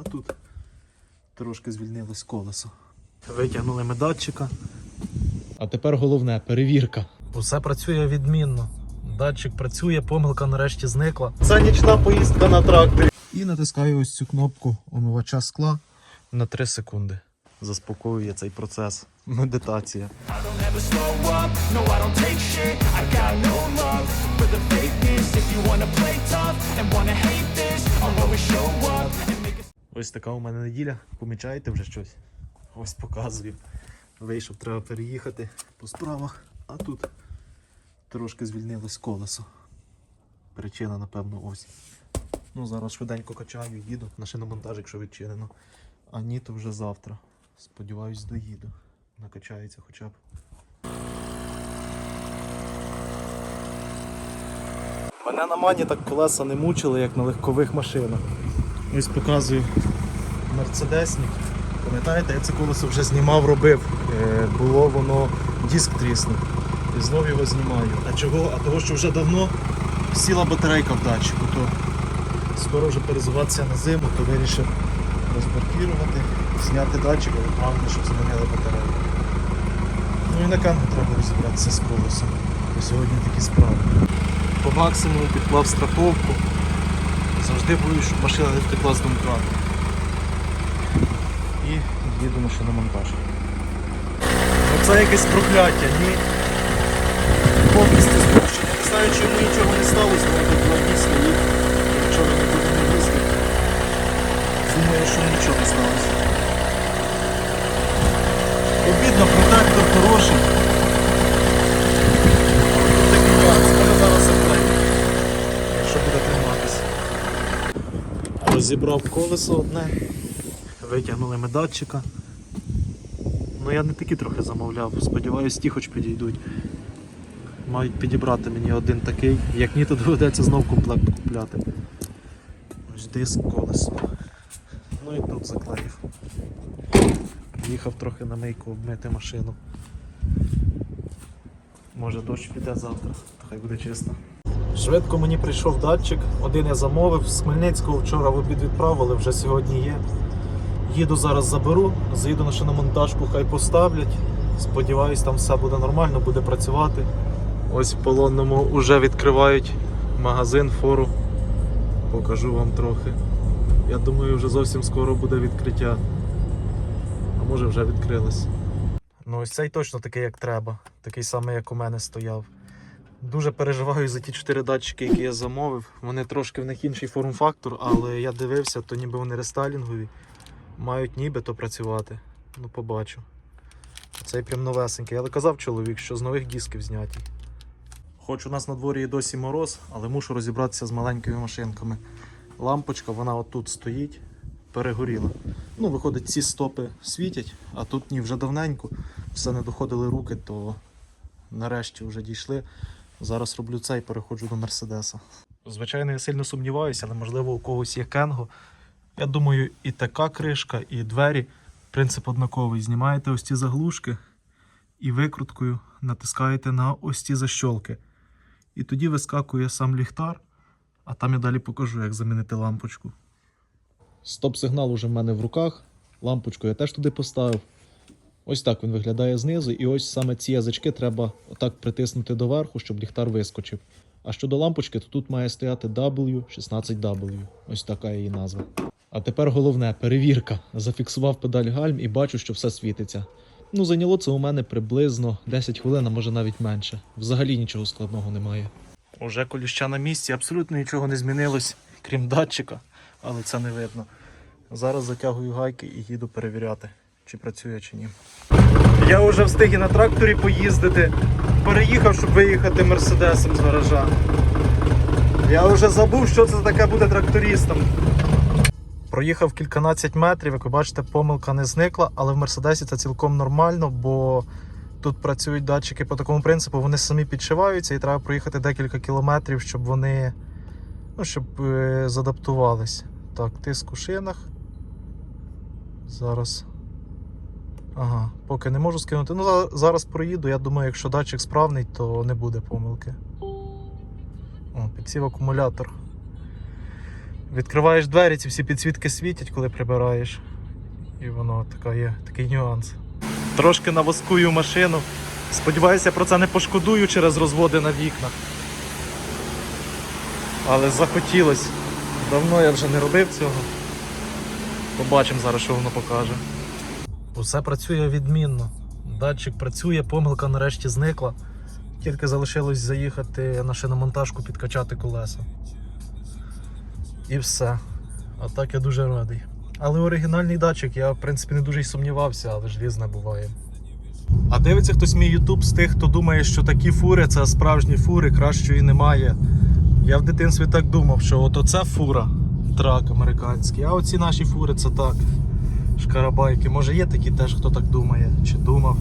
а тут трошки звільнилось колесо. Витягнули ми датчика. А тепер головне перевірка. Усе працює відмінно. Датчик працює, помилка нарешті зникла. Це нічна поїздка на тракторі. І натискаю ось цю кнопку омивача скла на 3 секунди. Заспокоює цей процес. Медитація. If you wanna play tough and wanna hate this, I'll always show up and make it. Ось така у мене неділя. Помічаєте вже щось? Ось показую. Вийшов, треба переїхати по справах, а тут трошки звільнилось колесо. Причина, напевно, ось. Ну, зараз швиденько качаю, їду на шиномонтаж, якщо відчинено. А ні, то вже завтра. Сподіваюсь, доїду. Накачається хоча б. Мене на мані так колеса не мучили, як на легкових машинах. Ось показую мерцедесник. Пам'ятаєте, я це колесо вже знімав, робив. Е, було воно диск тріснув. І знов його знімаю. А чого? А того, що вже давно сіла батарейка в датчику, то скоро вже перезуватися на зиму, то вирішив розблокувати, зняти датчик, але правильно, щоб змінили батарейку. Ну і на канку треба розібратися з колесом. Бо сьогодні такі справи. По максимуму підклав страховку. Завжди боюсь, щоб машина не втекла з домкрата. І їду на шиномонтаж. Ну це якесь прокляття, ні? Повністю спущення. Не знаю, чому нічого не сталося, але дні стоїть. Якщо ви не будете їздити, думаю, що нічого не сталося. Обідно, протектор хороший. Тут такий нюанс, мене зараз заклеїть, якщо буде триматися. Розібрав колесо одне, витягнули ми датчика. Ну я не такі трохи замовляв, сподіваюсь, ті хоч підійдуть. Мають підібрати мені один такий, як ні, то доведеться знов комплект купляти. Ось диск колесо. Ну і тут заклеїв. Їхав трохи на мийку обмити машину. Може дощ піде завтра, хай буде чесно. Швидко мені прийшов датчик, один я замовив, з Хмельницького вчора в обід відправили, вже сьогодні є. Їду зараз заберу, заїду на шиномонтажку, хай поставлять. Сподіваюсь, там все буде нормально, буде працювати. Ось в полонному вже відкривають магазин, фору. Покажу вам трохи. Я думаю, вже зовсім скоро буде відкриття. А може вже відкрилось. Ну ось цей точно такий, як треба. Такий самий, як у мене стояв. Дуже переживаю за ті чотири датчики, які я замовив. Вони трошки в них інший форм-фактор, але я дивився, то ніби вони рестайлінгові. Мають нібито працювати. Ну, побачу. Цей прям новесенький. Але казав чоловік, що з нових дисків зняті. Хоч у нас на дворі і досі мороз, але мушу розібратися з маленькими машинками. Лампочка, вона отут стоїть, перегоріла. Ну, виходить, ці стопи світять, а тут ні, вже давненько. Все не доходили руки, то нарешті вже дійшли. Зараз роблю це і переходжу до Мерседеса. Звичайно, я сильно сумніваюся, але можливо у когось є кенго. Я думаю, і така кришка, і двері. Принцип однаковий. Знімаєте ось ці заглушки і викруткою натискаєте на ось ці защолки. І тоді вискакує сам ліхтар, а там я далі покажу, як замінити лампочку. Стоп-сигнал уже в мене в руках. Лампочку я теж туди поставив. Ось так він виглядає знизу, і ось саме ці язички треба отак притиснути доверху, щоб ліхтар вискочив. А щодо лампочки, то тут має стояти W16W. Ось така її назва. А тепер головне перевірка. Зафіксував педаль гальм і бачу, що все світиться. Ну, зайняло це у мене приблизно 10 хвилин, а може навіть менше. Взагалі нічого складного немає. Уже колюща на місці, абсолютно нічого не змінилось, крім датчика, але це не видно. Зараз затягую гайки і їду перевіряти, чи працює, чи ні. Я вже встиг і на тракторі поїздити. Переїхав, щоб виїхати мерседесом з гаража. Я вже забув, що це таке бути трактористом. Проїхав кільканадцять метрів, як ви бачите, помилка не зникла, але в Мерседесі це цілком нормально, бо тут працюють датчики по такому принципу, вони самі підшиваються і треба проїхати декілька кілометрів, щоб вони ну, щоб е, задаптувались. Так, тиск у шинах. Зараз. Ага, поки не можу скинути. Ну, зараз проїду. Я думаю, якщо датчик справний, то не буде помилки. О, підсів акумулятор. Відкриваєш двері, ці всі підсвітки світять, коли прибираєш. І воно така є, такий нюанс. Трошки навоскую машину. Сподіваюся, про це не пошкодую через розводи на вікнах. Але захотілося. Давно я вже не робив цього. Побачимо зараз, що воно покаже. Усе працює відмінно. Датчик працює, помилка нарешті зникла. Тільки залишилось заїхати на шиномонтажку, підкачати колеса. І все. А так я дуже радий. Але оригінальний датчик, я в принципі не дуже й сумнівався, але ж різне буває. А дивиться хтось мій YouTube з тих, хто думає, що такі фури це справжні фури, кращої немає. Я в дитинстві так думав, що от оце фура, трак американський, а оці наші фури це так. Шкарабайки. Може є такі теж, хто так думає чи думав.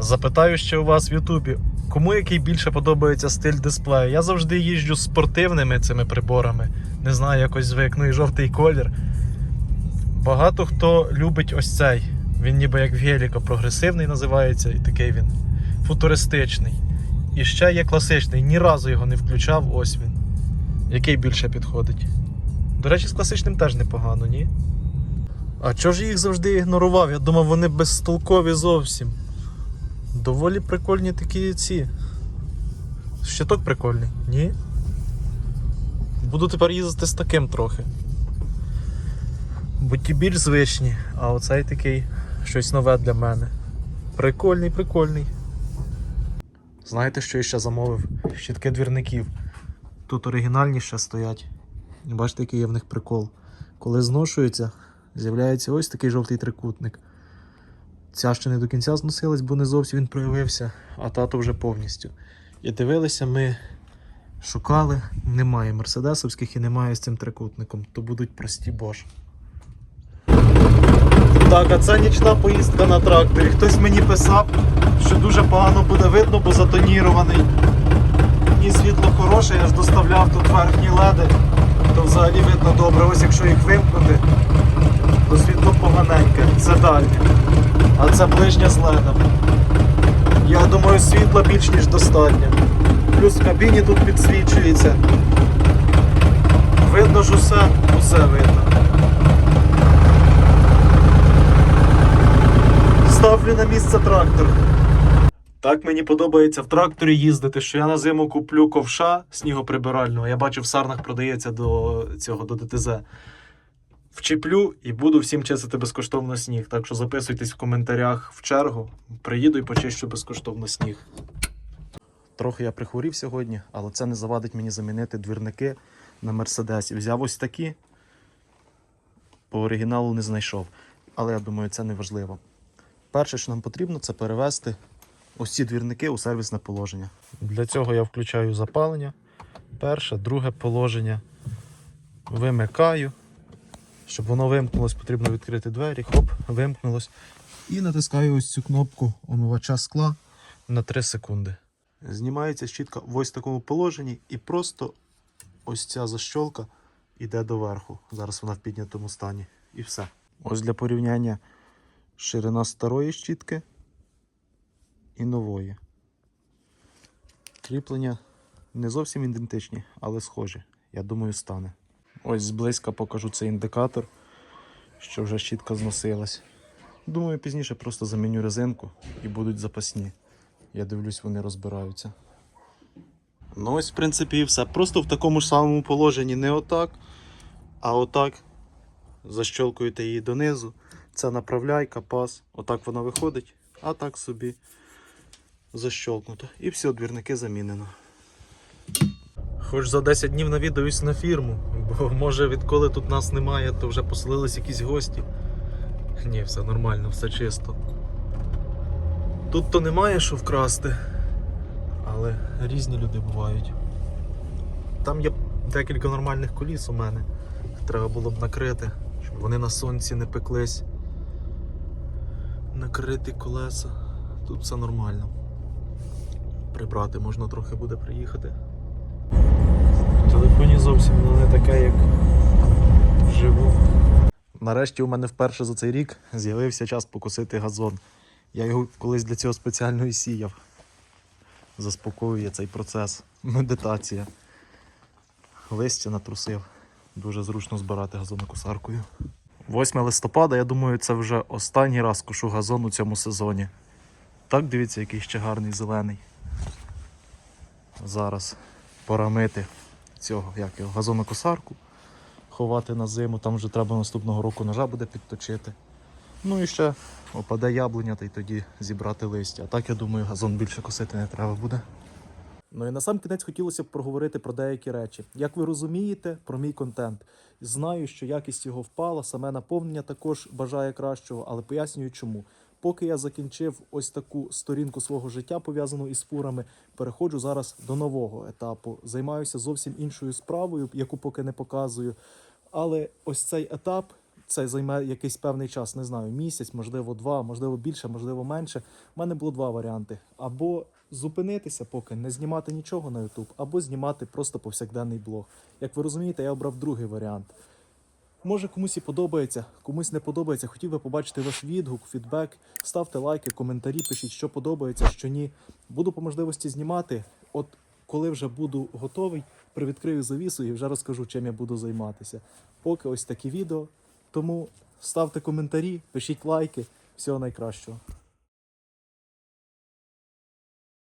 Запитаю ще у вас в Ютубі, кому який більше подобається стиль дисплею. Я завжди їжджу з спортивними цими приборами. Не знаю, якось звикну і жовтий колір. Багато хто любить ось цей. Він ніби як в геліка прогресивний називається, і такий він футуристичний. І ще є класичний, ні разу його не включав, ось він. Який більше підходить. До речі, з класичним теж непогано, ні? А чого ж їх завжди ігнорував? Я думав, вони безтолкові зовсім. Доволі прикольні такі ці. Щиток прикольний, ні? Буду тепер їздити з таким трохи. Бо ті більш звичні, а оцей такий щось нове для мене. Прикольний, прикольний. Знаєте, що я ще замовив? Щитки двірників. Тут оригінальні ще стоять. Бачите, який є в них прикол. Коли зношується, з'являється ось такий жовтий трикутник. Ця ще не до кінця зносилась, бо не зовсім він проявився, а тато вже повністю. І дивилися, ми шукали, немає мерседесовських і немає з цим трикутником, то будуть прості бож. Так, а це нічна поїздка на тракторі. Хтось мені писав, що дуже погано буде видно, бо затонірований. І світло хороше, я ж доставляв тут верхні леди, то взагалі видно добре. Ось якщо їх вимкнути, то поганеньке. Це дальнє. А це ближнє з ледом. Я думаю, світла більш ніж достатньо. Плюс в кабіні тут підсвічується. Видно ж усе, усе видно. Ставлю на місце трактор. Так мені подобається в тракторі їздити, що я на зиму куплю ковша снігоприбирального. Я бачив, в сарнах продається до цього до ДТЗ. Вчіплю і буду всім чистити безкоштовно сніг. Так що записуйтесь в коментарях в чергу. Приїду і почищу безкоштовно сніг. Трохи я прихворів сьогодні, але це не завадить мені замінити двірники на Мерседесі. Взяв ось такі, по оригіналу не знайшов. Але я думаю, це не важливо. Перше, що нам потрібно, це перевести ось ці двірники у сервісне положення. Для цього я включаю запалення. Перше, друге положення. Вимикаю. Щоб воно вимкнулось, потрібно відкрити двері. Хоп, вимкнулось. І натискаю ось цю кнопку омивача скла на 3 секунди. Знімається щітка в ось такому положенні, і просто ось ця защолка йде доверху. Зараз вона в піднятому стані. І все. Ось для порівняння ширина старої щітки і нової. Кріплення не зовсім ідентичні, але схожі. Я думаю, стане. Ось зблизька покажу цей індикатор, що вже щітка зносилась. Думаю, пізніше просто заміню резинку і будуть запасні. Я дивлюсь, вони розбираються. Ну ось, в принципі, і все. Просто в такому ж самому положенні не отак, а отак. Защолкуєте її донизу. Це направляйка, пас. Отак вона виходить, а так собі защолкнуто. І все, двірники замінено. Хоч за 10 днів навідаюсь на фірму, бо може відколи тут нас немає, то вже поселились якісь гості. Ні, все нормально, все чисто. Тут то немає що вкрасти, але різні люди бувають. Там є декілька нормальних коліс у мене. Треба було б накрити, щоб вони на сонці не пеклись. Накрити колеса. Тут все нормально. Прибрати можна трохи буде приїхати. Телефоні зовсім не таке, як вживу. Нарешті у мене вперше за цей рік з'явився час покосити газон. Я його колись для цього спеціально і сіяв. Заспокоює цей процес. Медитація. Листя натрусив. Дуже зручно збирати газонокосаркою. 8 листопада, я думаю, це вже останній раз кошу газон у цьому сезоні. Так, дивіться, який ще гарний зелений. Зараз пора мити цього, як його, газонокосарку, ховати на зиму, там вже треба наступного року ножа буде підточити. Ну і ще опаде яблуня, та й тоді зібрати листя. А так, я думаю, газон більше косити не треба буде. Ну і на сам кінець хотілося б проговорити про деякі речі. Як ви розумієте, про мій контент. Знаю, що якість його впала, саме наповнення також бажає кращого, але пояснюю чому. Поки я закінчив ось таку сторінку свого життя, пов'язану із фурами, переходжу зараз до нового етапу. Займаюся зовсім іншою справою, яку поки не показую. Але ось цей етап це займе якийсь певний час, не знаю, місяць, можливо, два, можливо, більше, можливо, менше. У мене було два варіанти: або зупинитися, поки не знімати нічого на YouTube, або знімати просто повсякденний блог. Як ви розумієте, я обрав другий варіант. Може комусь і подобається, комусь не подобається. Хотів би побачити ваш відгук, фідбек. Ставте лайки, коментарі, пишіть, що подобається, що ні. Буду по можливості знімати. От коли вже буду готовий, привідкрию завісу і вже розкажу, чим я буду займатися. Поки ось такі відео. Тому ставте коментарі, пишіть лайки. Всього найкращого.